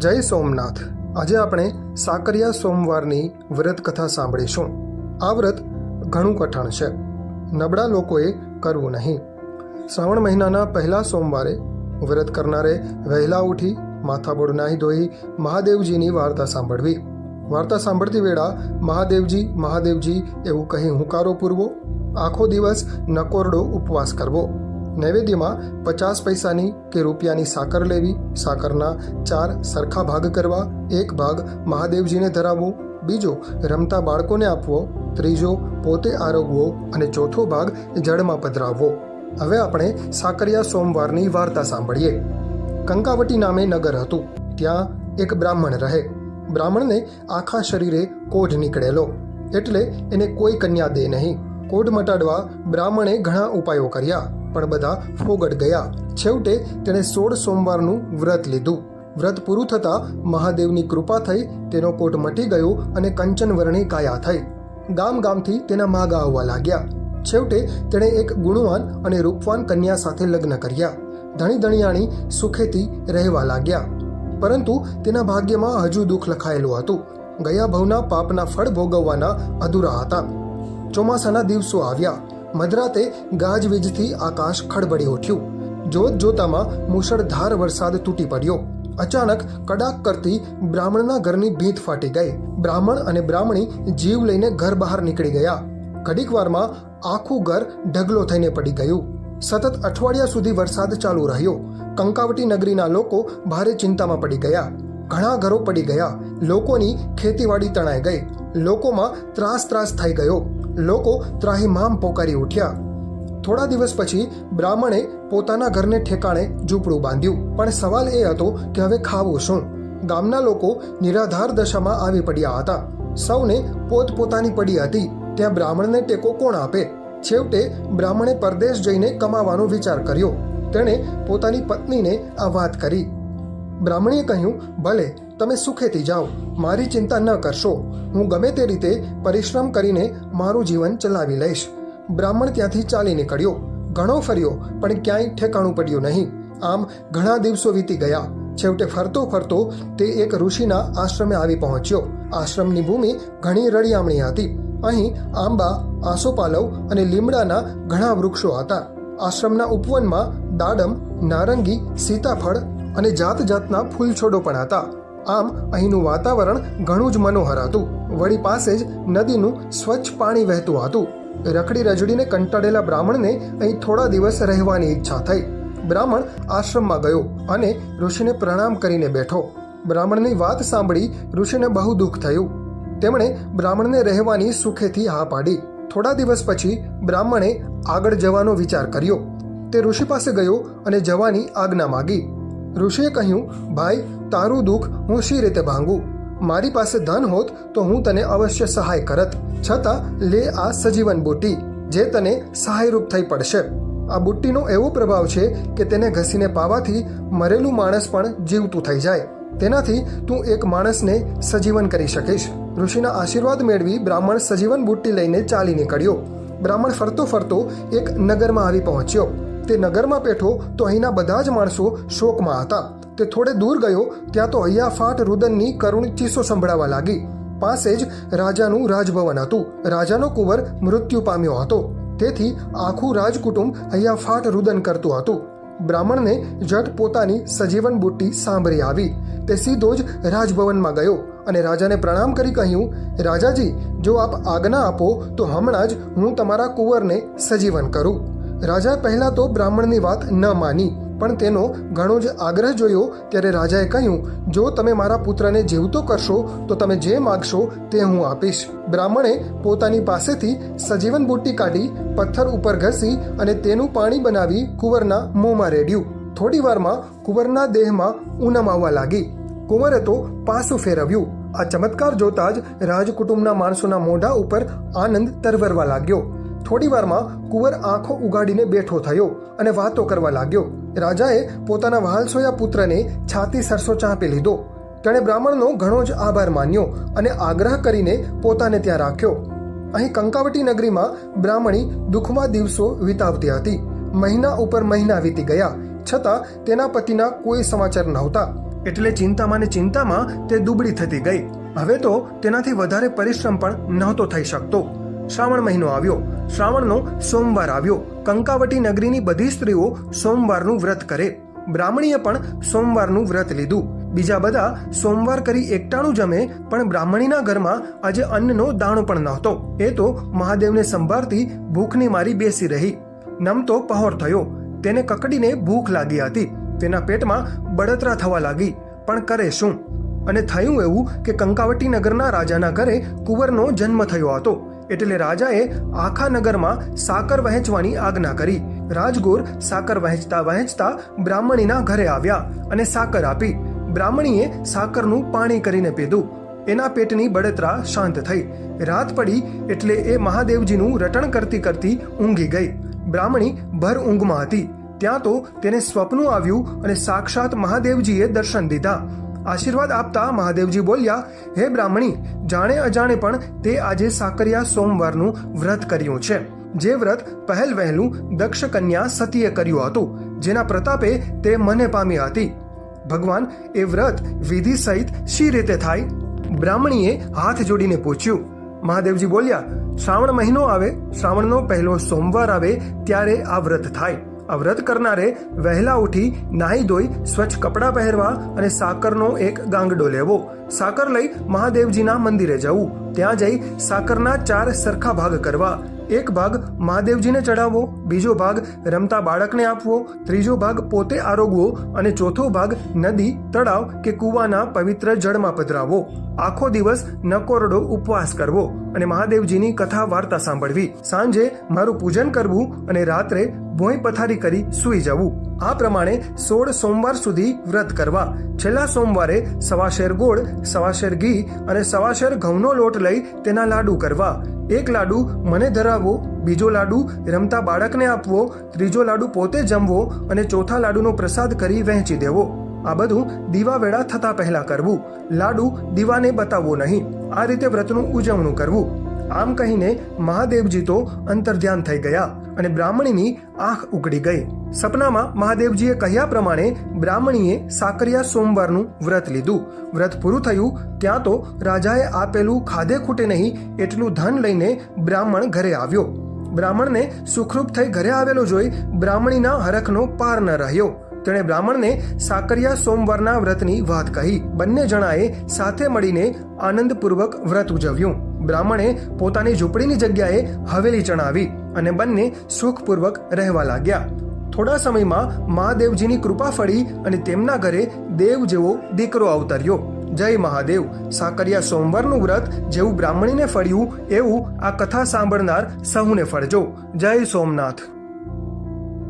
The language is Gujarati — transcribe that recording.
જય સોમનાથ. આજે આપણે સાકરિયા સોમવારની વ્રત કથા સાંભળીશું. આ વ્રત ઘણું કઠણ છે. નબળા લોકોએ કરવું નહીં. શ્રાવણ મહિનાના પહેલા સોમવારે વ્રત કરનારે વહેલા ઉઠી માથાબોળ નાહી ધોઈ મહાદેવજીની વાર્તા સાંભળવી. વાર્તા સાંભળતી વેળા મહાદેવજી મહાદેવજી એવું કહી હુંકારો પૂરવો. આખો દિવસ નકોરડો ઉપવાસ કરવો. નૈવેદ્યમાં પચાસ પૈસાની કે રૂપિયાની સાકર લેવી, સાકરના ચાર સરખા ભાગ કરવા, એક ભાગ મહાદેવજીને ધરાવવો, બીજો રમતા બાળકોને આપવો, ત્રીજો પોતે આરોગવો અને ચોથો ભાગ જળમાં પધરાવવો. હવે આપણે સાકરિયા સોમવારની વાર્તા સાંભળીએ. કંકાવટી નામે નગર હતું. ત્યાં એક બ્રાહ્મણ રહે. બ્રાહ્મણને આખા શરીરે કોઢ નીકળેલો. એટલે એને કોઈ કન્યા દે નહીં. કોઢ મટાડવા બ્રાહ્મણે ઘણા ઉપાયો કર્યા. પણ બધા ફોગટ ગયા. છેવટે તેણે સોળ સોમવારનું વ્રત લીધું. વ્રત પૂરું થતાં મહાદેવની કૃપા થઈ તેનો કોટ મટી ગયો અને કંચનવર્ણી કાયા થઈ. ગામ ગામથી તેના માગા આવવા લાગ્યા. છેવટે તેણે એક ગુણવાન અને રૂપવાન કન્યા સાથે લગ્ન કર્યા. ધણી ધણિયાણી સુખેથી રહેવા લાગ્યા. પરંતુ તેના ભાગ્યમાં હજુ દુઃખ લખાયેલું હતું. ગયા ભવના પાપના ફળ ભોગવવાના અધૂરા હતા. ચોમાસાના દિવસો આવ્યા. મધરાતે ગાજવીજથી આકાશ ખડબડી ઉઠ્યું. જોત જોતામાં મુશળધાર વરસાદ તૂટી પડ્યો. અચાનક કડાક કરતી બ્રાહ્મણના ઘરની ભીંત ફાટી ગઈ. બ્રાહ્મણ અને બ્રાહ્મણી જીવ લઈને ઘર બહાર નીકળી ગયા. ઘડીક વારમાં આખું ઘર ઢગલો થઈને પડી ગયું. સતત અઠવાડિયા સુધી વરસાદ ચાલુ રહ્યો. કંકાવટી નગરીના લોકો ભારે ચિંતામાં પડી ગયા. ઘણા ઘરો પડી ગયા. લોકોની ખેતીવાડી તણાઈ ગઈ. લોકોમાં ત્રાસ ત્રાસ થઈ ગયો. લોકો ત્રાહીમામ પોકારી ઉઠ્યા. થોડા દિવસ પછી બ્રાહ્મણે પોતાના ઘરને ઠેકાણે ઝૂંપડું બાંધ્યું. પણ સવાલ એ હતો કે હવે ખાવું શું? ગામના લોકો નિરાધાર દશામાં આવી પડ્યા હતા. સૌને પોતપોતાની પડી હતી. ત્યાં બ્રાહ્મણને ટેકો કોણ આપે? છેવટે બ્રાહ્મણે પરદેશ જઈને કમાવાનો વિચાર કર્યો. તેણે પોતાની પત્નીને આ વાત કરી. બ્રાહ્મણીએ કહ્યું, ભલે તમે સુખેથી જાઓ. મારી ચિંતા ન કરશો. હું ગમે તે રીતે પરિશ્રમ કરીને મારું જીવન ચલાવી લઈશ. બ્રાહ્મણ ત્યાંથી ચાલી નીકળ્યો. ઘણો ફર્યો, પણ ક્યાંય ઠેકાણું પડ્યું નહીં. આમ ઘણા દિવસો વીતી ગયા. છેવટે ફરતો ફરતો તે એક ઋષિના આશ્રમે આવી પહોંચ્યો. આશ્રમની ભૂમિ ઘણી રળિયામણી હતી. અહીં આંબા, આસોપાલવ અને લીમડાના ઘણા વૃક્ષો હતા. આશ્રમના ઉપવનમાં દાડમ, નારંગી, સીતાફળ અને જાત જાતના ફૂલ છોડો પણ હતા. આમ અહીંનું વાતાવરણ ઘણું જ મનોહર હતું. વળી પાસે જ નદીનું સ્વચ્છ પાણી વહેતું હતું. રખડી રજડીને કંટાળેલા બ્રાહ્મણને અહીં થોડા દિવસ રહેવાની ઈચ્છા થઈ. બ્રાહ્મણ આશ્રમમાં ગયો અને ઋષિને પ્રણામ કરીને બેઠો. બ્રાહ્મણની વાત સાંભળી ઋષિને બહુ દુઃખ થયું. તેમણે બ્રાહ્મણને રહેવાની સુખેથી હા પાડી. થોડા દિવસ પછી બ્રાહ્મણે આગળ જવાનો વિચાર કર્યો. તે ઋષિ પાસે ગયો અને જવાની આજ્ઞા માગી. ઋષિએ કહ્યું, ભાઈ, તારું દુઃખ હું શી રીતે ભાંગું? મારી પાસે ધન હોત તો હું તને અવશ્ય સહાય કરત. છતાં, લે આ સજીવન બુટ્ટી, જે તને સહાયરૂપ થઈ પડશે. આ બુટ્ટીનો એવો પ્રભાવ છે કે તેને ઘસીને પાવાથી મરેલું માણસ પણ જીવતું થઈ જાય. તેનાથી તું એક માણસને સજીવન કરી શકીશ. ઋષિના આશીર્વાદ મેળવી બ્રાહ્મણ સજીવન બુટ્ટી લઈને ચાલી નીકળ્યો. બ્રાહ્મણ ફરતો ફરતો એક નગરમાં આવી પહોંચ્યો. તે નગરમાં બેઠો તો અહીંના બધા જ માણસો શોકમાં હતા. તે થોડે દૂર ગયો, ત્યાં તો હૈયાફાટ રુદનની કરુણ ચીસો સંભળાવા લાગી. પાસે જ રાજાનું રાજભવન હતું. રાજાનો કુંવર મૃત્યુ પામ્યો હતો. તેથી આખું રાજકુટુંબ હૈયાફાટ રુદન કરતું હતું. બ્રાહ્મણને જટ પોતાની સજીવન બુટ્ટી સાંભળી આવી. તે સીધો જ રાજભવનમાં ગયો અને રાજાને પ્રણામ કરી કહ્યું, રાજાજી, જો આપ આજ્ઞા આપો તો હમણાં જ હું તમારા કુંવરને સજીવન કરું. રાજા પહેલાં તો બ્રાહ્મણની વાત ન માની, પણ તેનો ઘણો જ આગ્રહ જોયો ત્યારે રાજાએ કહ્યું, જો તમે મારા પુત્રને જીવતો કરશો, તો તમે જે માગશો તે હું આપીશ. બ્રાહ્મણે પોતાની પાસેથી સજીવન બુટ્ટી કાઢી, પથ્થર ઉપર ઘસી અને તેનું પાણી બનાવી કુંવરના મોંમાં રેડ્યું. થોડી વારમાં કુંવરના દેહમાં ઉનમ આવવા લાગી. કુંવરે તો પાસું ફેરવ્યું. આ ચમત્કાર જોતા જ રાજકુટુંબના માણસોના મોઢા ઉપર આનંદ તરવરવા લાગ્યો. થોડી વારમાં કુંવર આંખો ઉગાડીને બેઠો થયો અને વાતો કરવા લાગ્યો. રાજાએ પોતાના વહાલસોયા પુત્રને છાતી સરસો ચાંપી લીધો. તેણે બ્રાહ્મણનો ઘણો જ આભાર માન્યો અને આગ્રહ કરીને પોતાને ત્યાં રાખ્યો. અહીં કંકાવટી નગરીમાં બ્રાહ્મણી દુઃખમાં દિવસો વિતાવતી હતી. મહિના ઉપર મહિના વીતી ગયા. છતાં તેના પતિના કોઈ સમાચાર નહોતા. એટલે ચિંતામાં ને ચિંતામાં તે દુબળી થતી ગઈ. હવે તો તેનાથી વધારે પરિશ્રમ પણ નહોતો થઈ શકતો. શ્રાવણ મહિનો આવ્યો. શ્રાવણનો સોમવાર આવ્યો. કંકાવટી નગરીની બધી સ્ત્રીઓ સોમવારનું વ્રત કરે. બ્રાહ્મણીએ પણ સોમવારનું વ્રત લીધું. બીજા બધા સોમવાર કરી એકટાણું જમે, પણ બ્રાહ્મણીના ઘરમાં આજે અન્નનો દાણો પણ નહોતો. એ તો મહાદેવને સંભાળતી ભૂખની મારી બેસી રહી. નમતો પહોર થયો. તેને કકડીને ભૂખ લાગી હતી. તેના પેટમાં બળતરા થવા લાગી. પણ કરે શું? અને થયું એવું કે કંકાવટી નગરના રાજાના ઘરે કુંવરનો જન્મ થયો હતો. એટલે રાજાએ આખા નગરમાં સાકર વહેંચવાની આજ્ઞા કરી. રાજગોર સાકર વહેંચતા વહેંચતા બ્રાહ્મણીના ઘરે આવ્યા અને સાકર આપી. બ્રાહ્મણીએ સાકરનું પાણી કરીને પીધું. એના પેટની બળતરા શાંત થઈ. રાત પડી એટલે એ મહાદેવજીનું રટણ કરતી કરતી ઊંઘી ગઈ. બ્રાહ્મણી ભર ઊંઘમાં હતી. ત્યાં તો તેને સ્વપ્ન આવ્યું અને સાક્ષાત મહાદેવજીએ દર્શન દીધા. આશીર્વાદ આપતા મહાદેવજી બોલ્યા, હે બ્રાહ્મણી, જાણે અજાણે પણ તે આજે સાકરિયા સોમવારનું વ્રત કર્યું છે. જે વ્રત પહેલ વહેલું દક્ષ કન્યા સતીએ કર્યું હતું, જેના પ્રતાપે તે મને પામી હતી. ભગવાન, એ વ્રત વિધિ સહિત શી રીતે થાય? બ્રાહ્મણીએ હાથ જોડીને પૂછ્યું. મહાદેવજી બોલ્યા, શ્રાવણ મહિનો આવે, શ્રાવણનો પહેલો સોમવાર આવે ત્યારે આ વ્રત થાય. આ વ્રત કરનારે વહેલા ઉઠી નાહી ધોઈ સ્વચ્છ કપડાં પહેરવા અને સાકરનો એક ગાંગડો લેવો. સાકર લઈ મહાદેવજીના મંદિરે જવું. ત્યાં જઈ સાકરના ચાર સરખા ભાગ કરવા. એક ભાગ મહાદેવજીને ચડાવવો બીજો ભાગ રમતા બાળકને આપવો, ત્રીજો ભાગ પોતે આરોગવો અને ચોથો ભાગ નદી, તળાવ કે કૂવાના પવિત્ર જળમાં પધરાવવો આખો દિવસ નકોરડો ઉપવાસ કરવો અને મહાદેવજીની કથા વાર્તા સાંભળવી. સાંજે મારું પૂજન કરવું અને રાત્રે ભોંય પથારી કરી સૂઈ જવું. આ પ્રમાણે સોળ સોમવાર સુધી વ્રત કરવા. છેલ્લા સોમવારે સવાશેર ગોળ, સવાશેર ઘી અને સવાશેર ઘઉંનો લોટ લઈ તેના લાડુ કરવા. એક લાડુ મને ધરાવવો બીજો લાડુ રમતા બાળકને આપવો, ત્રીજો લાડુ પોતે જમવો અને ચોથા લાડુનો પ્રસાદ કરી વહેંચી દેવો. આ બધું દીવા વેળા થતા પહેલા કરવું. લાડુ દીવાને બતાવવો નહીં. આ રીતે વ્રતનું ઉજવણું કરવું. આમ કહીને મહાદેવજી તો અંતર્ધ્યાન થઈ ગયા અને બ્રાહ્મણીની આંખ ઉકળી ગઈ. સપનામાં મહાદેવજીએ કહ્યા પ્રમાણે બ્રાહ્મણીએ સાકરિયા સોમવારનું વ્રત લીધું. વ્રત પૂરું થયું ત્યાં તો રાજાએ આપેલું ખાધે ખૂટે નહીં એટલું ધન લઈને બ્રાહ્મણ ઘરે આવ્યો. બ્રાહ્મણને સુખરૂપ થઈ ઘરે આવેલો જોઈ બ્રાહ્મણીના હરખનો પાર ન રહ્યો. તેણે બ્રાહ્મણને સાકરિયા સોમવારના વ્રતની વાત કહી. બંને જણાએ સાથે મળીને આનંદપૂર્વક વ્રત ઉજવ્યું. બ્રાહ્મણે પોતાની ઝૂંપડીની જગ્યાએ હવેલી ચણાવી અને બંને સુખપૂર્વક રહેવા લાગ્યા. થોડા સમયમાં મહાદેવજીની કૃપા ફળી અને તેમના ઘરે દેવ જેવો દીકરો અવતર્યો. જય મહાદેવ, સાકરિયા સોમવારનું વ્રત જેવું બ્રાહ્મણીને ફળ્યું એવું આ કથા સાંભળનાર સહુને ફળજો. જય સોમનાથ.